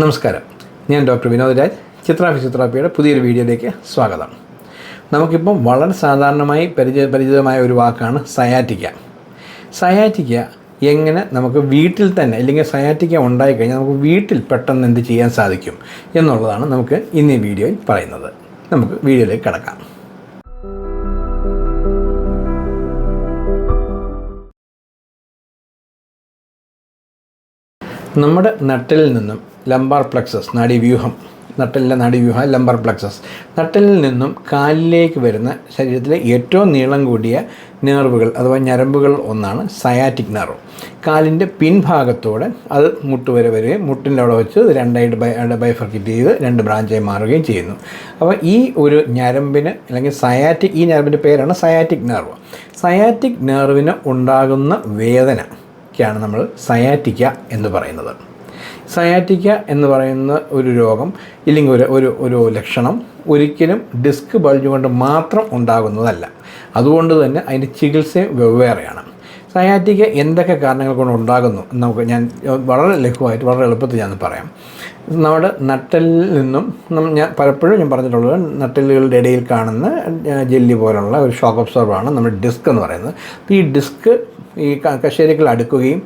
നമസ്കാരം. ഞാൻ ഡോക്ടർ വിനോദ് രാജ്. ചിത്ര ഫിസിയോതെറാപ്പിയുടെ പുതിയൊരു വീഡിയോയിലേക്ക് സ്വാഗതം. നമുക്കിപ്പം വളരെ സാധാരണമായി പരിചയ പരിചിതമായ ഒരു വാക്കാണ് സയാറ്റിക്ക. സയാറ്റിക്ക എങ്ങനെ നമുക്ക് വീട്ടിൽ തന്നെ അല്ലെങ്കിൽ സയാറ്റിക്ക ഉണ്ടായിക്കഴിഞ്ഞാൽ നമുക്ക് വീട്ടിൽ പെട്ടെന്ന് എന്ത് ചെയ്യാൻ സാധിക്കും എന്നുള്ളതാണ് നമുക്ക് ഇന്ന് വീഡിയോയിൽ പറയുന്നത്. നമുക്ക് വീഡിയോയിലേക്ക് കിടക്കാം. നമ്മുടെ നട്ടലിൽ നിന്നും ലംബാർ പ്ലക്സസ് നാഡീവ്യൂഹം. നട്ടലിലെ നാഡീവ്യൂഹം ലംബർ പ്ലക്സസ് നട്ടലിൽ നിന്നും കാലിലേക്ക് വരുന്ന ശരീരത്തിലെ ഏറ്റവും നീളം കൂടിയ നേർവുകൾ അഥവാ ഞരമ്പുകൾ ഒന്നാണ് സയാറ്റിക് നെർവ് കാലിന്റെ പിൻഭാഗത്തോടെ അത് മുട്ട് വരെ വരികയും മുട്ടിന്റെ അവിടെ വെച്ച് രണ്ടായിട്ട് ബൈ ബൈഫർക്കിറ്റ് ചെയ്ത് രണ്ട് ബ്രാഞ്ചായി മാറുകയും ചെയ്യുന്നു. അപ്പോൾ ഈ ഒരു ഞരമ്പിന് അല്ലെങ്കിൽ സയാറ്റിക് ഈ ഞരമ്പിന്റെ പേരാണ് സയാറ്റിക് നെർവ് സയാറ്റിക് നെർവിന് ഉണ്ടാകുന്ന വേദന ാണ് നമ്മൾ സയാറ്റിക്ക എന്ന് പറയുന്നത്. സയാറ്റിക്ക എന്ന് പറയുന്ന ഒരു രോഗം ഇല്ലെങ്കിൽ ഒരു ഒരു ഒരു ലക്ഷണം ഒരിക്കലും ഡിസ്ക് ബൾജ് കൊണ്ട് മാത്രം ഉണ്ടാകുന്നതല്ല. അതുകൊണ്ട് തന്നെ അതിന്റെ ചികിത്സയും വെവ്വേറെയാണ് സയാറ്റിക്ക എന്തൊക്കെ കാരണങ്ങൾ കൊണ്ട് ഉണ്ടാകുന്നു നമുക്ക് ഞാൻ വളരെ ലഘുവായിട്ട് വളരെ എളുപ്പത്തിൽ ഞാൻ പറയാം. നമ്മുടെ നട്ടലിൽ നിന്നും ഞാൻ പലപ്പോഴും ഞാൻ പറഞ്ഞിട്ടുള്ളത് നട്ടലുകളുടെ ഇടയിൽ കാണുന്ന ജെല്ലി പോലുള്ള ഒരു ഷോക്ക് ഒബ്സോർബാണ് നമ്മുടെ ഡിസ്ക് എന്ന് പറയുന്നത്. ഈ ഡിസ്ക് ഈ ക- കശേരുക്കൾ അടുക്കുകയും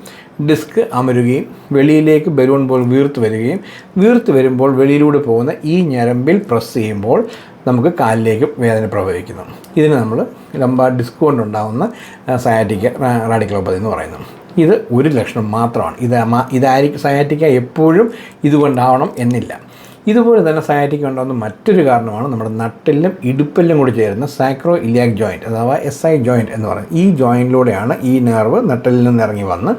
ഡിസ്ക് അമരുകയും വെളിയിലേക്ക് ബലൂൺ പോൽ വീർത്ത് വരികയും വീർത്ത് വരുമ്പോൾ വെളിയിലൂടെ പോകുന്ന ഈ ഞരമ്പിൽ പ്രസ് ചെയ്യുമ്പോൾ നമുക്ക് കാലിലേക്ക് വേദന പ്രവഹിക്കുന്നു. ഇതിന് നമ്മൾ ലംബാർ ഡിസ്ക് കൊണ്ടുണ്ടാകുന്ന സയാറ്റിക്ക റാഡിക്ലോപ്പതി എന്ന് പറയുന്നു. ഇത് ഒരു ലക്ഷണം മാത്രമാണ്. ഇത് ഇതായിരിക്കും സയാറ്റിക്ക എപ്പോഴും ഇതുകൊണ്ടാവണം എന്നില്ല. ഇതുപോലെ തന്നെ സയാറ്റിക്ക് ഉണ്ടാകുന്ന മറ്റൊരു കാരണമാണ് നമ്മുടെ നട്ടെല്ലും ഇടുപ്പെല്ലും കൂടി ചേരുന്ന സാക്രോ ഇലിയാക് ജോയിന്റ് അഥവാ എസ് ഐ ജോയിന്റ് എന്ന് പറയുന്നത്. ഈ ജോയിന്റിലൂടെയാണ് ഈ നെർവ് നട്ടിൽ നിന്ന് ഇറങ്ങി വന്ന്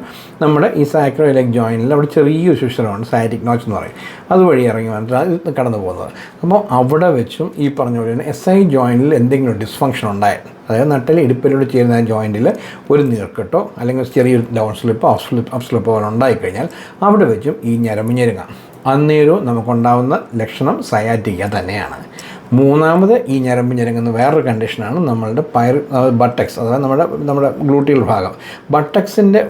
നമ്മുടെ ഈ സാക്രോ ഇലിയാക് ജോയിന്റിൽ അവിടെ ചെറിയൊരു ശുശ്രമാണ് സയാറ്റിക് നോച്ച് എന്ന് പറയും. അതുവഴി ഇറങ്ങി വന്നിട്ട് കടന്നു പോകുന്നത്. അപ്പോൾ അവിടെ വെച്ചും ഈ പറഞ്ഞ പോലെ തന്നെ എസ് ഐ ജോയിന്റിൽ എന്തെങ്കിലും ഡിസ്ഫങ്ഷൻ ഉണ്ടായാൽ അതായത് നട്ടിൽ ഇടുപ്പിലൂടെ ചേരുന്ന ജോയിന്റിൽ ഒരു നീർക്കെട്ടോ അല്ലെങ്കിൽ ചെറിയൊരു ഡൗൺ സ്ലിപ്പോ അപ് സ്ലിപ്പ് അപ് സ്ലിപ്പോ ഉണ്ടായിക്കഴിഞ്ഞാൽ അവിടെ വെച്ചും ഈ ഞരമ്പ് ഞെരുങ്ങാം. അന്നേരവും നമുക്കുണ്ടാവുന്ന ലക്ഷണം സയാറ്റിക്ക തന്നെയാണ്. മൂന്നാമത് ഈ ഞരമ്പ് ഞെരുങ്ങുന്ന വേറൊരു കണ്ടീഷനാണ് നമ്മളുടെ പയർ ബട്ടക്സ് അതായത് നമ്മുടെ നമ്മുടെ ഗ്ലൂട്ടിയൽ ഭാഗം. ബട്ടക്സിന്റെ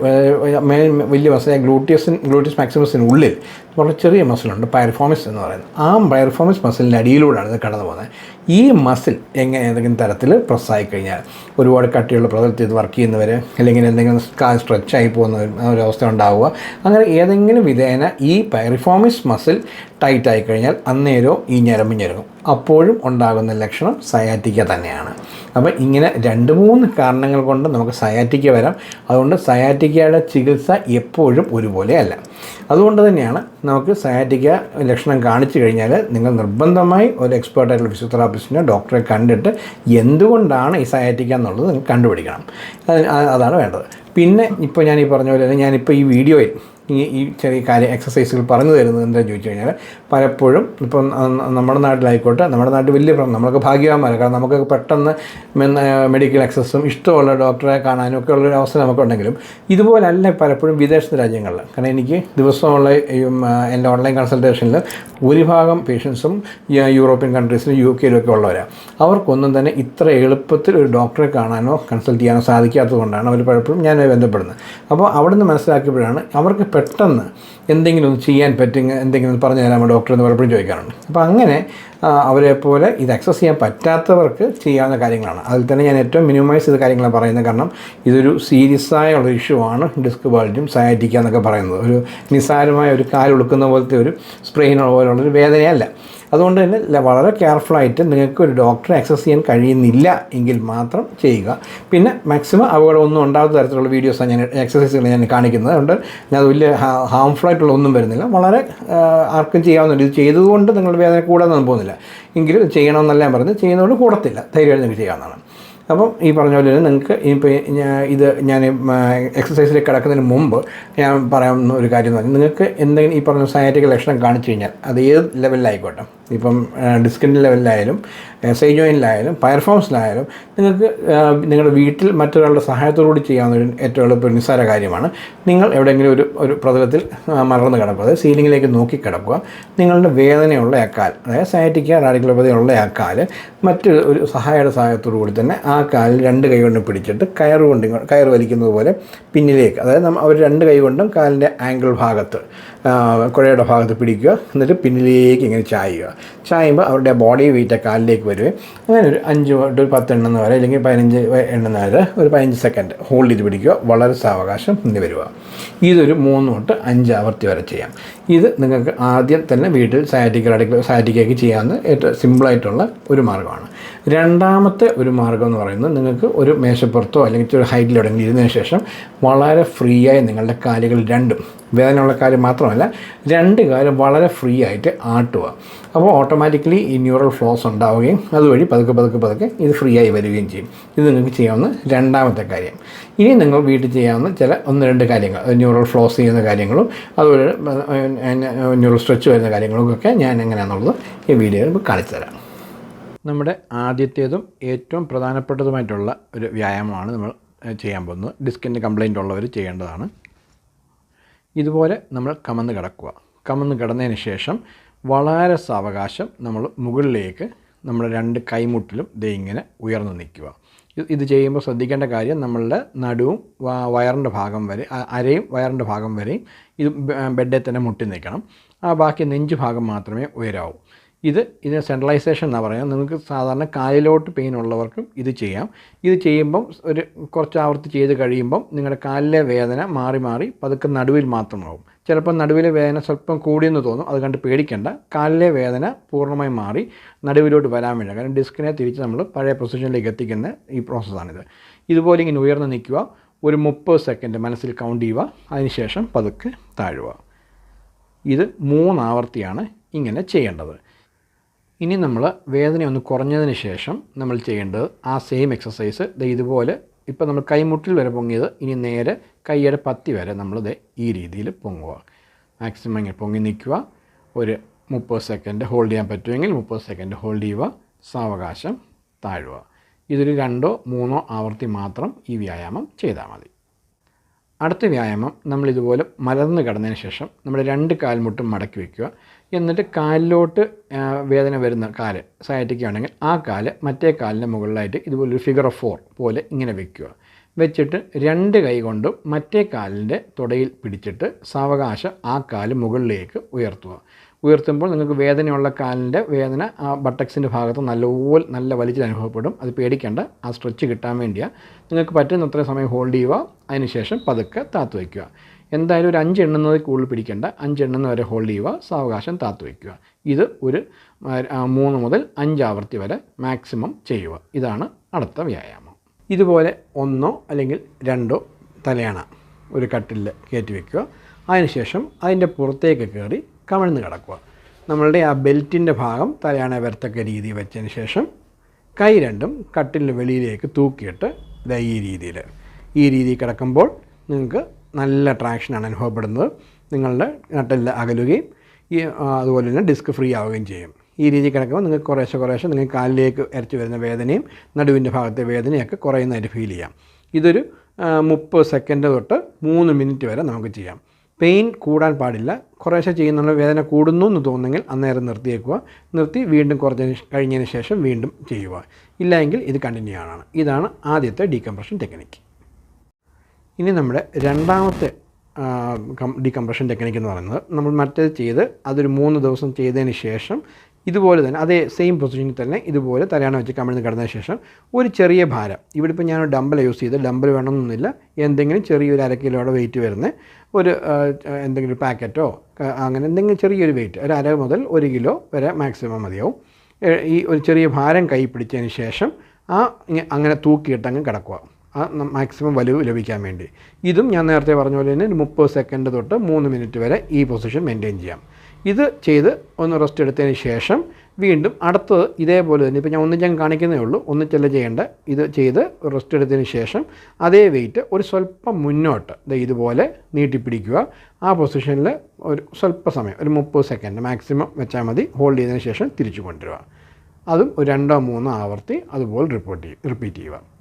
വലിയ മസിലായ ഗ്ലൂട്ടിയസിൻ ഗ്ലൂട്ടിയസ് മാക്സിമസിന്റെ ഉള്ളിൽ വളരെ ചെറിയ മസിലുണ്ട് പയർഫോമിസ് എന്ന് പറയുന്നത്. ആ പയർഫോമിസ് മസിലിന്റെ അടിയിലൂടെയാണ് ഇത് കടന്നു പോകുന്നത് ഈ മസിൽ എങ്ങനെ ഏതെങ്കിലും തരത്തിൽ പ്രസ്സായി കഴിഞ്ഞാൽ ഒരുപാട് കട്ടിയുള്ള പ്രതലത്തിൽ ഇത് വർക്ക് ചെയ്യുന്നവർ അല്ലെങ്കിൽ എന്തെങ്കിലും കാൽ സ്ട്രെച്ചായി പോകുന്ന അവസ്ഥ ഉണ്ടാവുക. അങ്ങനെ ഏതെങ്കിലും വിധേന ഈ പൈറിഫോമിസ് മസിൽ ടൈറ്റ് ആയി കഴിഞ്ഞാൽ അന്നേരവും ഈ ഞരമ്പ് ഞെരുങ്ങും. അപ്പോഴും ഉണ്ടാകുന്ന ലക്ഷണം സയാറ്റിക്ക തന്നെയാണ്. അപ്പോൾ ഇങ്ങനെ രണ്ട് മൂന്ന് കാരണങ്ങൾ കൊണ്ട് നമുക്ക് സയാറ്റിക്ക വരാം. അതുകൊണ്ട് സയാറ്റിക്കയുടെ ചികിത്സ എപ്പോഴും ഒരുപോലെയല്ല അതുകൊണ്ട് തന്നെയാണ് നമുക്ക് സയാറ്റിക്ക ലക്ഷണം കാണിച്ചു കഴിഞ്ഞാൽ നിങ്ങൾ നിർബന്ധമായി ഒരു എക്സ്പേർട്ടായിട്ടുള്ള ഫിസിയോതെറാപ്പിസ്റ്റിനെ ഡോക്ടറെ കണ്ടിട്ട് എന്തുകൊണ്ടാണ് ഈ സയാറ്റിക്ക എന്നുള്ളത് നിങ്ങൾ കണ്ടുപിടിക്കണം. അതാണ് വേണ്ടത്. പിന്നെ ഇപ്പോൾ ഞാൻ ഈ പറഞ്ഞ പോലെ തന്നെ ഞാനിപ്പോൾ ഈ വീഡിയോയിൽ ഈ ഈ ചെറിയ കാര്യം എക്സസൈസുകൾ പറഞ്ഞു തരുന്നത് എന്താണെന്ന് ചോദിച്ചു കഴിഞ്ഞാൽ പലപ്പോഴും ഇപ്പം നമ്മുടെ നാട്ടിലായിക്കോട്ടെ നമ്മുടെ നാട്ടിൽ വലിയ പ്രശ്നം നമ്മളൊക്കെ ഭാഗ്യവാന്മാരാണ് കാരണം നമുക്ക് പെട്ടെന്ന് മെഡിക്കൽ എക്സസും ഇഷ്ടമുള്ള ഡോക്ടറെ കാണാനും ഒക്കെ ഉള്ളൊരു അവസരം നമുക്കുണ്ടെങ്കിലും ഇതുപോലല്ല പലപ്പോഴും വിദേശ രാജ്യങ്ങളിൽ. കാരണം എനിക്ക് ദിവസമുള്ള എന്റെ ഓൺലൈൻ കൺസൾട്ടേഷനിൽ ഭൂരിഭാഗം പേഷ്യൻസും യൂറോപ്യൻ കൺട്രീസിലും യു കെയിലും ഒക്കെ ഉള്ളവരാണ് അവർക്കൊന്നും തന്നെ ഇത്ര എളുപ്പത്തിൽ ഒരു ഡോക്ടറെ കാണാനോ കൺസൾട്ട് ചെയ്യാനോ സാധിക്കാത്തത് കൊണ്ടാണ് അവർ പലപ്പോഴും ഞാൻ ബന്ധപ്പെടുന്നത്. അപ്പോൾ അവിടെ നിന്ന് മനസ്സിലാക്കിയപ്പോഴാണ് അവർക്ക് പെട്ടെന്ന് എന്തെങ്കിലും ഒന്ന് ചെയ്യാൻ പറ്റുന്ന എന്തെങ്കിലും പറഞ്ഞു തരാമോ ഡോക്ടർ എന്ന് പലപ്പോഴും ചോദിക്കാറുണ്ട്. അപ്പോൾ അങ്ങനെ അവരെ പോലെ ഇത് അക്സസ് ചെയ്യാൻ പറ്റാത്തവർക്ക് ചെയ്യാവുന്ന കാര്യങ്ങളാണ്. അതിൽ തന്നെ ഞാൻ ഏറ്റവും മിനിമൈസ് ചെയ്ത കാര്യങ്ങളാണ് പറയുന്നത്. കാരണം ഇതൊരു സീരിയസ് ആയ ഉള്ള ഇഷ്യൂ ആണ് ഡിസ്ക് ബൾജും സയാറ്റിക്ക എന്നൊക്കെ പറയുന്നത്. ഒരു നിസ്സാരമായ ഒരു കാൽ ഉളുക്കുന്ന പോലത്തെ ഒരു സ്പ്രെയിൻ പോലുള്ളൊരു വേദനയല്ല. അതുകൊണ്ട് തന്നെ വളരെ കെയർഫുള്ളായിട്ട് നിങ്ങൾക്ക് ഒരു ഡോക്ടറെ ആക്സസ് ചെയ്യാൻ കഴിയുന്നില്ല എങ്കിൽ മാത്രം ചെയ്യുക. പിന്നെ മാക്സിമം അപകടമൊന്നും ഉണ്ടാകാത്ത തരത്തിലുള്ള വീഡിയോസാണ് ഞാൻ എക്സസൈസുകൾ ഞാൻ കാണിക്കുന്നത്. അതുകൊണ്ട് ഞാൻ വലിയ ഹാംഫുള്ളായിട്ടുള്ള ഒന്നും വരുന്നില്ല. വളരെ ആർക്കും ചെയ്യാവുന്നുണ്ട് ഇത് ചെയ്തുകൊണ്ട് നിങ്ങളുടെ വേദന കൂടാതെ പോകുന്നില്ല. എങ്കിലും ചെയ്യണമെന്നല്ല ഞാൻ പറഞ്ഞത്. ചെയ്യുന്നതുകൊണ്ട് കൂടത്തില്ല. ധൈര്യമായിട്ട് നിങ്ങൾക്ക് ചെയ്യാവുന്നതാണ്. അപ്പം ഈ പറഞ്ഞ പോലെ തന്നെ നിങ്ങൾക്ക് ഇപ്പോൾ ഇത് ഞാൻ എക്സസൈസിലേക്ക് കിടക്കുന്നതിന് മുമ്പ് ഞാൻ പറയാവുന്ന ഒരു കാര്യം എന്ന് പറഞ്ഞാൽ നിങ്ങൾക്ക് എന്തെങ്കിലും ഈ പറഞ്ഞ സയാറ്റിക് ലക്ഷണം കാണിച്ചു കഴിഞ്ഞാൽ അത് ഏത് ലെവലിലായിക്കോട്ടെ ഇപ്പം ഡിസ്കിന്റെ ലെവലിലായാലും എസ് പയർഫോംസിലായാലും നിങ്ങൾക്ക് നിങ്ങളുടെ വീട്ടിൽ മറ്റൊരാളുടെ സഹായത്തോടുകൂടി ചെയ്യാവുന്ന ഒരു ഏറ്റവും എളുപ്പ നിസ്സാര കാര്യമാണ്. നിങ്ങൾ എവിടെയെങ്കിലും ഒരു ഒരു പ്രതലത്തിൽ മറന്ന് കിടക്കുക. അതായത് സീലിങ്ങിലേക്ക് നോക്കി കിടക്കുക. നിങ്ങളുടെ വേദനയുള്ള അക്കാൽ അതായത് സയാറ്റിക്ക ഉള്ള അക്കാൽ മറ്റൊരു ഒരു സഹായയുടെ സഹായത്തോടു കൂടി തന്നെ ആ കാലിൽ രണ്ട് കൈ കൊണ്ടും പിടിച്ചിട്ട് കയറ് കൊണ്ട് കയർ വലിക്കുന്നത് പോലെ പിന്നിലേക്ക്. അതായത് നമ്മൾ അവർ രണ്ട് കൈ കൊണ്ടും കാലിന്റെ ആംഗിൾ ഭാഗത്ത് കുഴയുടെ ഭാഗത്ത് പിടിക്കുക. എന്നിട്ട് പിന്നിലേക്ക് ഇങ്ങനെ ചായുക. ചായുമ്പോൾ അവരുടെ ബോഡി വെയിറ്റ് കാലിലേക്ക് വരുകയും അങ്ങനെ ഒരു അഞ്ച് തൊട്ട് ഒരു പത്ത് എണ്ണം വരെ അല്ലെങ്കിൽ പതിനഞ്ച് എണ്ണം വരെ ഒരു പതിനഞ്ച് സെക്കൻഡ് ഹോൾഡ് ചെയ്ത് പിടിക്കുക. വളരെ സാവകാശം നിന്ന് വരിക. ഇതൊരു മൂന്ന് തൊട്ട് അഞ്ച് ആവർത്തി വരെ ചെയ്യാം. ഇത് നിങ്ങൾക്ക് ആദ്യം തന്നെ വീട്ടിൽ സയാറ്റിക് റഡിക്കൽ സയാറ്റിക്കേക്ക് ചെയ്യാവുന്ന ഏറ്റവും സിമ്പിളായിട്ടുള്ള ഒരു മാർഗമാണ്. രണ്ടാമത്തെ ഒരു മാർഗം എന്ന് പറയുന്നത് നിങ്ങൾക്ക് ഒരു മേശപ്പുറത്തോ അല്ലെങ്കിൽ ഒരു ഹൈറ്റിൽ എവിടെയെങ്കിലും ഇരുന്നതിന് ശേഷം വളരെ ഫ്രീ ആയി നിങ്ങളുടെ കാലുകൾ രണ്ടും വേദനയുള്ള കാര്യം മാത്രമല്ല രണ്ട് കാര്യം വളരെ ഫ്രീ ആയിട്ട് ആട്ടുക. അപ്പോൾ ഓട്ടോമാറ്റിക്കലി ഈ ന്യൂറൽ ഫ്ലോസ് ഉണ്ടാവുകയും അതുവഴി പതുക്കെ പതുക്കെ പതുക്കെ ഇത് ഫ്രീ ആയി വരികയും ചെയ്യും. ഇത് നിങ്ങൾക്ക് ചെയ്യാവുന്ന രണ്ടാമത്തെ കാര്യം. ഇനി നിങ്ങൾ വീട്ടിൽ ചെയ്യാവുന്ന ചില ഒന്ന് രണ്ട് കാര്യങ്ങൾ ന്യൂറൽ ഫ്ലോസ് ചെയ്യുന്ന കാര്യങ്ങളും അതുപോലെ ന്യൂറൽ സ്ട്രെച്ച് വരുന്ന കാര്യങ്ങളൊക്കെ ഞാൻ എങ്ങനെയാണെന്നുള്ളത് ഈ വീഡിയോയിൽ കാണിച്ചു തരാം. നമ്മുടെ ആദ്യത്തേതും ഏറ്റവും പ്രധാനപ്പെട്ടതുമായിട്ടുള്ള ഒരു വ്യായാമമാണ് നമ്മൾ ചെയ്യാൻ പോകുന്നത്. ഡിസ്കിന്റെ കംപ്ലൈന്റ് ഉള്ളവർ ചെയ്യേണ്ടതാണ്. ഇതുപോലെ നമ്മൾ കമന്ന് കിടക്കുക. കമന്ന് കിടന്നതിന് ശേഷം വളരെ സാവകാശം നമ്മൾ മുകളിലേക്ക് നമ്മൾ രണ്ട് കൈമുട്ടിലും ദേ ഇങ്ങനെ ഉയർന്നു നിൽക്കുക. ഇത് ചെയ്യുമ്പോൾ ശ്രദ്ധിക്കേണ്ട കാര്യം നമ്മളുടെ നടുവും വയറിന്റെ ഭാഗം വരെ അരയും വയറിന്റെ ഭാഗം വരെയും ഇത് ബെഡിൽ തന്നെ മുട്ടി നിൽക്കണം. ആ ബാക്കി നെഞ്ച് ഭാഗം മാത്രമേ ഉയരാവൂ. ഇത് ഇതിന് സെൻട്രലൈസേഷൻ എന്നാണ് പറയുക നിങ്ങൾക്ക് സാധാരണ കാലിലോട്ട് പെയിൻ ഉള്ളവർക്കും ഇത് ചെയ്യാം. ഇത് ചെയ്യുമ്പം ഒരു കുറച്ച് ആവർത്തി ചെയ്ത് കഴിയുമ്പം നിങ്ങളുടെ കാലിലെ വേദന മാറി മാറി പതുക്കെ നടുവിൽ മാത്രമാവും. ചിലപ്പോൾ നടുവിലെ വേദന സ്വല്പം കൂടിയെന്ന് തോന്നും. അത് കണ്ട് പേടിക്കേണ്ട. കാലിലെ വേദന പൂർണമായി മാറി നടുവിലോട്ട് വരാൻ വേണ്ട. കാരണം ഡിസ്കിനെ തിരിച്ച് നമ്മൾ പഴയ പൊസിഷനിലേക്ക് എത്തിക്കുന്ന ഈ പ്രോസസ്സാണിത് ഇതുപോലെ ഇങ്ങനെ ഉയർന്ന് നിൽക്കുക. ഒരു മുപ്പത് സെക്കൻഡ് മനസ്സിൽ കൗണ്ട് ചെയ്യുക. അതിനുശേഷം പതുക്കെ താഴുക. ഇത് മൂന്നാവർത്തിയാണ് ഇങ്ങനെ ചെയ്യേണ്ടത്. ഇനി നമ്മൾ വേദന ഒന്ന് കുറഞ്ഞതിന് ശേഷം നമ്മൾ ചെയ്യേണ്ടത് ആ സെയിം എക്സസൈസ് ഇതുപോലെ ഇപ്പോൾ നമ്മൾ കൈമുട്ടിൽ വരെ പൊങ്ങിയത് ഇനി നേരെ കൈയുടെ പത്തി വരെ നമ്മൾ നമ്മളിത് ഈ രീതിയിൽ പൊങ്ങുക. മാക്സിമം ഇങ്ങനെ പൊങ്ങി നിൽക്കുക. ഒരു മുപ്പത് സെക്കൻഡ് ഹോൾഡ് ചെയ്യാൻ പറ്റുമെങ്കിൽ മുപ്പത് സെക്കൻഡ് ഹോൾഡ് ചെയ്യുക. സാവകാശം താഴുക. ഇതൊരു രണ്ടോ മൂന്നോ ആവർത്തി മാത്രം ഈ വ്യായാമം ചെയ്താൽ മതി. അടുത്ത വ്യായാമം നമ്മളിതുപോലെ മലർന്ന് കിടന്നതിന് ശേഷം നമ്മൾ രണ്ട് കാൽമുട്ടും മടക്കി വയ്ക്കുക എന്നിട്ട് കാലിലോട്ട് വേദന വരുന്ന കാൽ സയാറ്റിക് ആണെങ്കിൽ ആ കാൽ മറ്റേ കാലിന്റെ മുകളിലായിട്ട് ഇതുപോലൊരു ഫിഗർ ഓഫ് ഫോർ പോലെ ഇങ്ങനെ വെക്കുക. വെച്ചിട്ട് രണ്ട് കൈ കൊണ്ടും മറ്റേ കാലിന്റെ തുടയിൽ പിടിച്ചിട്ട് സാവകാശം ആ കാൽ മുകളിലേക്ക് ഉയർത്തുക. ഉയർത്തുമ്പോൾ നിങ്ങൾക്ക് വേദനയുള്ള കാലിന്റെ വേദന ആ ബട്ടക്സിന്റെ ഭാഗത്ത് നല്ലപോലെ നല്ല വലിച്ചിൽ അനുഭവപ്പെടും. അത് പേടിക്കേണ്ട ആ സ്ട്രെച്ച് കിട്ടാൻ വേണ്ടിയാണ് നിങ്ങൾക്ക് പറ്റുന്ന അത്രയും സമയം ഹോൾഡ് ചെയ്യുക. അതിനുശേഷം പതുക്കെ താത്തു വയ്ക്കുക. എന്തായാലും ഒരു അഞ്ച് എണ്ണുന്നത് കൂടുതൽ പിടിക്കേണ്ട. അഞ്ച് എണ്ണുന്ന വരെ ഹോൾഡ് ചെയ്യുക. സാവകാശം താത്തു വയ്ക്കുക. ഇത് ഒരു മൂന്ന് മുതൽ അഞ്ച് ആവർത്തി വരെ മാക്സിമം ചെയ്യുക. ഇതാണ് അടുത്ത വ്യായാമം. ഇതുപോലെ ഒന്നോ അല്ലെങ്കിൽ രണ്ടോ തലയണ ഒരു കട്ടിൽ കയറ്റി വയ്ക്കുക. അതിനുശേഷം അതിന്റെ പുറത്തേക്ക് കയറി കമിഴ്ന്ന് കിടക്കുക. നമ്മളുടെ ആ ബെൽറ്റിന്റെ ഭാഗം തലയാണ വരത്തക്ക രീതി വെച്ചതിന് ശേഷം കൈ രണ്ടും കട്ടിലിന്റെ വെളിയിലേക്ക് തൂക്കിയിട്ട് ഈ രീതിയിൽ ഈ രീതിയിൽ കിടക്കുമ്പോൾ നിങ്ങൾക്ക് നല്ല ട്രാക്ഷനാണ് അനുഭവപ്പെടുന്നത്. നിങ്ങളുടെ നട്ടെല്ല അകലുകയും ഈ അതുപോലെ തന്നെ ഡിസ്ക് ഫ്രീ ആവുകയും ചെയ്യും. ഈ രീതി കിടക്കുമ്പോൾ നിങ്ങൾക്ക് കുറേശ്ശെ കുറേശ്ശെ നിങ്ങൾക്ക് കാലിലേക്ക് ഇരച്ചു വരുന്ന വേദനയും നടുവിന്റെ ഭാഗത്തെ വേദനയൊക്കെ കുറയുന്നതായിട്ട് ഫീൽ ചെയ്യാം. ഇതൊരു മുപ്പത് സെക്കൻഡ് തൊട്ട് മൂന്ന് മിനിറ്റ് വരെ നമുക്ക് ചെയ്യാം. പെയിൻ കൂടാൻ പാടില്ല. കുറേശ്ശെ ചെയ്യുന്നുള്ള വേദന കൂടുന്നു എന്ന് തോന്നുന്നെങ്കിൽ അന്നേരം നിർത്തിയേക്കുക. നിർത്തി വീണ്ടും കുറച്ചതിന് കഴിഞ്ഞതിന് ശേഷം വീണ്ടും ചെയ്യുക. ഇല്ലെങ്കിൽ ഇത് കണ്ടിന്യൂ ആണ്. ഇതാണ് ആദ്യത്തെ ഡീകംപ്രഷൻ ടെക്നിക്ക് ഇനി നമ്മുടെ രണ്ടാമത്തെ ഡീകംപ്രഷൻ ടെക്നിക്ക് എന്ന് പറയുന്നത് നമ്മൾ മറ്റേത് ചെയ്ത് അതൊരു മൂന്ന് ദിവസം ചെയ്തതിന് ശേഷം ഇതുപോലെ തന്നെ അതേ സെയിം പൊസിഷനിൽ തന്നെ ഇതുപോലെ തലയാണ വെച്ച് കമിഴ്ന്ന് കിടന്നതിന് ശേഷം ഒരു ചെറിയ ഭാരം. ഇവിടെ ഇപ്പോൾ ഞാൻ ഡമ്പൽ യൂസ് ചെയ്ത് ഡമ്പൽ വേണമെന്നൊന്നുമില്ല. എന്തെങ്കിലും ചെറിയൊരു അര കിലോയുടെ വെയിറ്റ് വരുന്ന ഒരു എന്തെങ്കിലും പാക്കറ്റോ അങ്ങനെ എന്തെങ്കിലും ചെറിയൊരു വെയിറ്റ് ഒരു അര മുതൽ ഒരു കിലോ വരെ മാക്സിമം മതിയാവും. ഈ ഒരു ചെറിയ ഭാരം കൈ പിടിച്ചതിന് ശേഷം ആ അങ്ങനെ തൂക്കിയിട്ടങ്ങ് കിടക്കുക. മാക്സിമം വലിവ് ലഭിക്കാൻ വേണ്ടി. ഇതും ഞാൻ നേരത്തെ പറഞ്ഞ പോലെ തന്നെ മുപ്പത് സെക്കൻഡ് തൊട്ട് മൂന്ന് മിനിറ്റ് വരെ ഈ പൊസിഷൻ മെയിന്റെയിൻ ചെയ്യാം. ഇത് ചെയ്ത് ഒന്ന് റെസ്റ്റ് എടുത്തതിന് ശേഷം വീണ്ടും അടുത്തത് ഇതേപോലെ തന്നെ ഇപ്പോൾ ഞാൻ ഒന്ന് ഞാൻ കാണിക്കുന്നേ ഉള്ളൂ ഒന്നിച്ചല്ല ചെയ്യേണ്ട. ഇത് ചെയ്ത് റെസ്റ്റ് എടുത്തതിന് ശേഷം അതേ വെയിറ്റ് ഒരു സ്വല്പം മുന്നോട്ട് ഇതുപോലെ നീട്ടിപ്പിടിക്കുക. ആ പൊസിഷനിൽ ഒരു സ്വല്പ സമയം ഒരു മുപ്പത് സെക്കൻഡ് മാക്സിമം വെച്ചാൽ മതി ഹോൾഡ് ചെയ്തതിന് ശേഷം തിരിച്ചു കൊണ്ടുവരിക. അതും ഒരു രണ്ടോ മൂന്നോ ആവർത്തി അതുപോലെ റിപ്പോർട്ട് ചെയ്യും റിപ്പീറ്റ് ചെയ്യുക.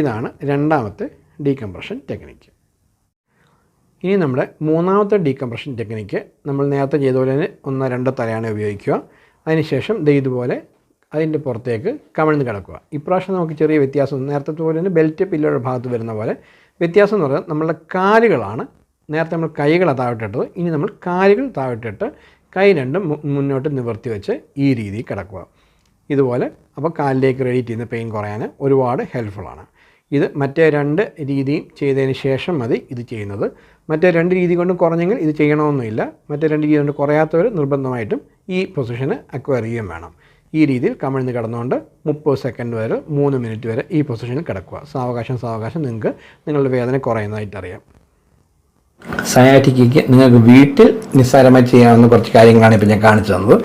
ഇതാണ് രണ്ടാമത്തെ ഡീകംപ്രഷൻ ടെക്നിക്ക്. ഇനി നമ്മുടെ മൂന്നാമത്തെ ഡീകംപ്രഷൻ ടെക്നിക്ക് നമ്മൾ നേരത്തെ ചെയ്ത പോലെ തന്നെ ഒന്നോ രണ്ടോ തലയാണ് ഉപയോഗിക്കുക. അതിനുശേഷം ദേ ഇതുപോലെ അതിന്റെ പുറത്തേക്ക് കമിഴ്ന്ന് കിടക്കുക. ഇപ്രാവശ്യം നമുക്ക് ചെറിയ വ്യത്യാസം നേരത്തെ പോലെ തന്നെ ബെൽറ്റ് പില്ലയുടെ ഭാഗത്ത് വരുന്ന പോലെ വ്യത്യാസം എന്ന് പറഞ്ഞാൽ നമ്മളുടെ കാലുകളാണ് നേരത്തെ നമ്മൾ കൈകൾ താഴ്ത്തിട്ടത്. ഇനി നമ്മൾ കാലുകൾ താഴ്ത്തിട്ട് കൈ രണ്ടും മുന്നോട്ട് നിവർത്തി വെച്ച് ഈ രീതിയിൽ കിടക്കുക. ഇതുപോലെ അപ്പോൾ കാലിലേക്ക് റേറ്റ് ചെയ്യുന്ന പെയിൻ കുറയാൻ ഒരുപാട് ഹെൽപ്ഫുള്ളാണ് ഇത് മറ്റേ രണ്ട് രീതിയും ചെയ്തതിന് ശേഷം മതി ഇത് ചെയ്യുന്നത്. മറ്റേ രണ്ട് രീതി കൊണ്ട് കുറഞ്ഞെങ്കിൽ ഇത് ചെയ്യണമെന്നില്ല. മറ്റേ രണ്ട് രീതി കൊണ്ട് കുറയാത്തവർ നിർബന്ധമായിട്ടും ഈ പൊസിഷന് അക്വയർ ചെയ്യുകയും വേണം. ഈ രീതിയിൽ കമിഴ്ന്ന് കിടന്നുകൊണ്ട് മുപ്പത് സെക്കൻഡ് വരെ മൂന്ന് മിനിറ്റ് വരെ ഈ പൊസിഷനിൽ കിടക്കുക. സാവകാശം സാവകാശം നിങ്ങൾക്ക് നിങ്ങളുടെ വേദന കുറയുന്നതായിട്ട് അറിയാം. സയാറ്റിക്കയ്ക്ക് നിങ്ങൾക്ക് വീട്ടിൽ നിസ്സാരമായി ചെയ്യാവുന്ന കുറച്ച് കാര്യങ്ങളാണ് ഇപ്പോൾ ഞാൻ കാണിച്ചു തന്നത്.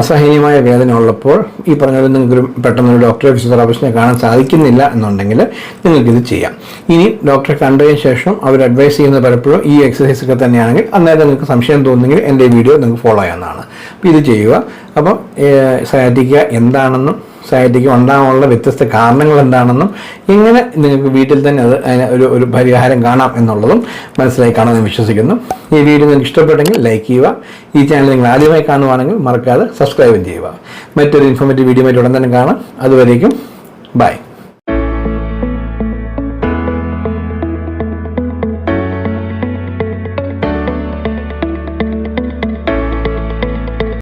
അസഹനീയമായ വേദന ഉള്ളപ്പോൾ ഈ പറഞ്ഞ പോലെ നിങ്ങൾക്ക് ഒരു പെട്ടെന്ന് ഒരു ഡോക്ടറെ ഫിസിയോതെറാപ്പിസ്റ്റിനെ കാണാൻ സാധിക്കുന്നില്ല എന്നുണ്ടെങ്കിൽ നിങ്ങൾക്കിത് ചെയ്യാം. ഇനി ഡോക്ടറെ കണ്ടതിന് ശേഷം അവർ അഡ്വൈസ് ചെയ്യുന്നത് പലപ്പോഴും ഈ എക്സസൈസ് ഒക്കെ തന്നെയാണെങ്കിൽ അന്നേരം നിങ്ങൾക്ക് സംശയം തോന്നുന്നെങ്കിൽ എന്റെ വീഡിയോ നിങ്ങൾക്ക് ഫോളോ ചെയ്യാവുന്നതാണ്. അപ്പോൾ ഇത് ചെയ്യുക. അപ്പം സയാറ്റിക്ക എന്താണെന്നും സയാറ്റിക്ക ഉണ്ടാകാനുള്ള വ്യത്യസ്ത കാരണങ്ങൾ എന്താണെന്നും എങ്ങനെ നിങ്ങൾക്ക് വീട്ടിൽ തന്നെ അത് അതിന് ഒരു ഒരു പരിഹാരം കാണാം എന്നുള്ളതും മനസ്സിലായി കാണുമെന്ന് വിശ്വസിക്കുന്നു. ഈ വീഡിയോ നിങ്ങൾക്ക് ഇഷ്ടപ്പെട്ടെങ്കിൽ ലൈക്ക് ചെയ്യുക. ഈ ചാനൽ നിങ്ങൾ ആദ്യമായി കാണുവാണെങ്കിൽ മറക്കാതെ സബ്സ്ക്രൈബും ചെയ്യുക. മറ്റൊരു ഇൻഫോർമേറ്റീവ് വീഡിയോ ആയിട്ട് ഉടൻ തന്നെ കാണാം. അതുവരേക്കും ബൈ